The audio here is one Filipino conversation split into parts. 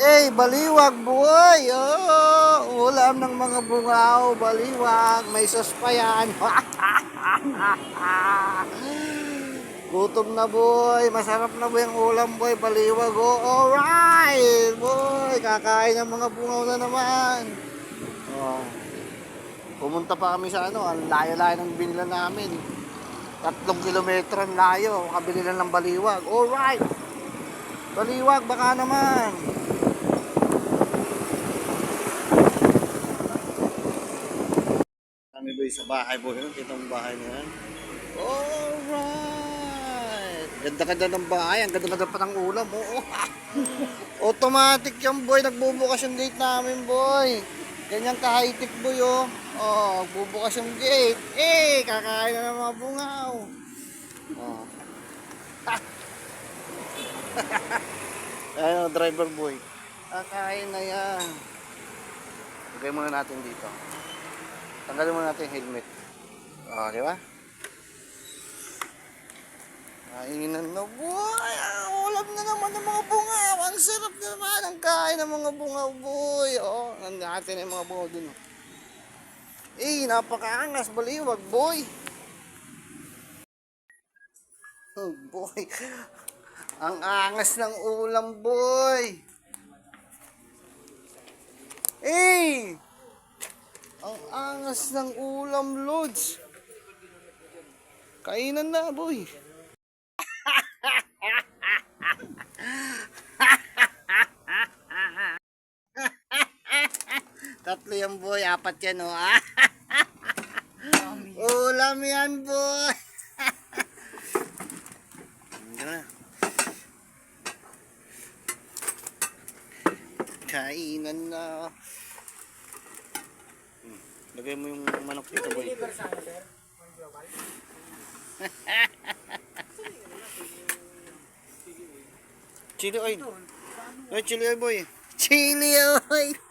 Eh, baliwag boy. Oh, ulam ng mga bungaw, baliwag. May yan. Gutom na boy. Masarap na boy ang ulam boy, baliwag. Oh, alright. Boy, kakain ng mga bungaw na naman. Oh. Pumunta pa kami sa ano, ang layo-layo ng binila namin. Tatlong kilometro ang layo, kabili lang ng baliwag. Alright. Baliwag, baka naman. Kami ba sa bahay boy? Ano? Kita mo bahay na yan? Alright! Ganda-ganda ng bahay. Ang ganda-ganda pa ng ulam. Oo. Automatic yan boy. Nagbubukas yung gate namin boy. Ganyan ka-high-tech boy oh. Oh, bubukas yung gate. Eh, kakain na ng mga bungaw. Oh. Ayan ang driver boy. Kakain na yan. Lagay muna natin dito. Tanggalin muna natin yung helmet. O, di ba? Kainan na boy! Ang ulam na naman ng mga bungaw! Ang sarap naman ang kain ng mga bungaw boy! O, nandun natin yung mga bungaw dun. oh. Eh, napakaangas baliwag boy! Oh boy! Ang angas ng ulam boy! Eh! Angas ng ulam, Lods. Kainan na, boy. Tatlo yan, boy. Apat yan, oh. ulam yan, boy. Na? Kainan na. Lagay mo yung manok dito, boy. Chili oil. Ay, chili oil, boy. Chili oil.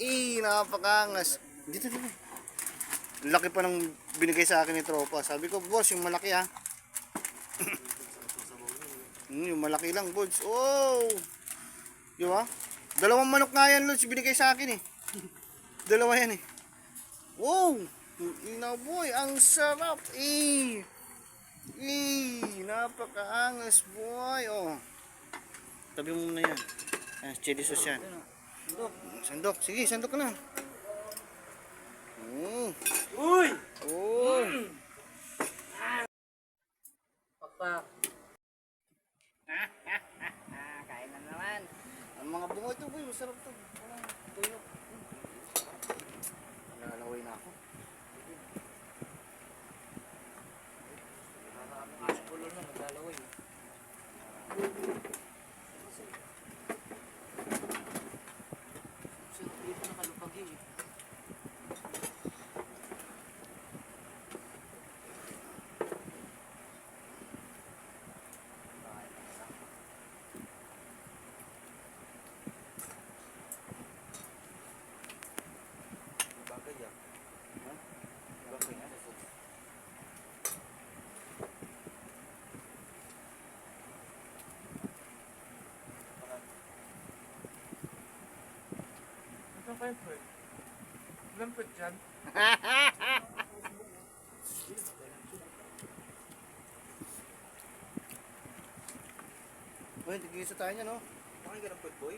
Eh, napakangas. Dito, dito. Laki pa ng binigay sa akin ni Tropa. Sabi ko, boss, yung malaki ha. Hmm, yung malaki lang, boss. Oh! Di ba? Dalawang manok nga yan, Lods. Binigay sa akin eh. Dalawa yan eh. Wow! Ina boy, ang sarap eh. Eh, napakaangas boy. Oh. Tabi mo muna yan. Ah, chili sauce yan. Sandok. Sige, sandok na. Mm. Uy! Oh. Pakpak. Ang mga bungo ito, boy, masarap to. Ah, tuyo. Nalalaway na ako. Ilang pwede dyan? Boy, tigisa tayo niya, no? Bakit ka ng pet boy?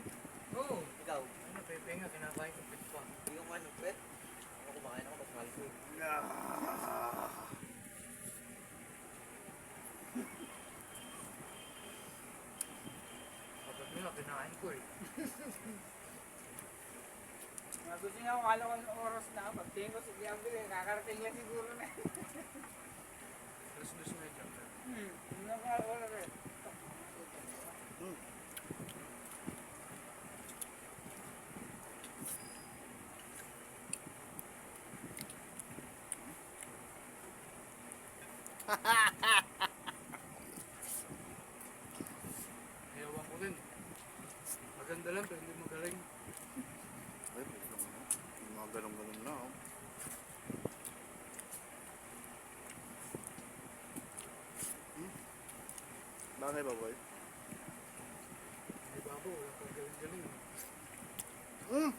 Oo. Ikaw? Ano, pepe nga, kinakain ko pwede pa. Hindi ko kumain ng pet? Ako kumain ako, mas mahal ko eh. Kapag nila, kinakain ko eh. Niya kung alam ko oras na, pagtingin ko si Diablo, eh, kakarating niya siguro na. Lus-lus na dyan. Hmm, hindi na ka oras eh. Ewan ko din. Maganda lang, pero hindi magaling. Ay, wait lang, no? Yung mga galong-galong na, oh. Bagay ba, boy? Ako, wala pa galing-galing. Hmm.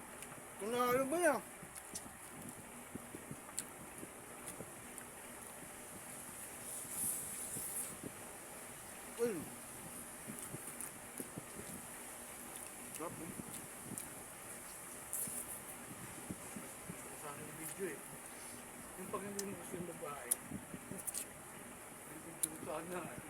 Tunalo ba yan? Uy. Sarap eh. Sa akin yung video eh. Yung pag hindi mo gusto yung babae. Yung video sana.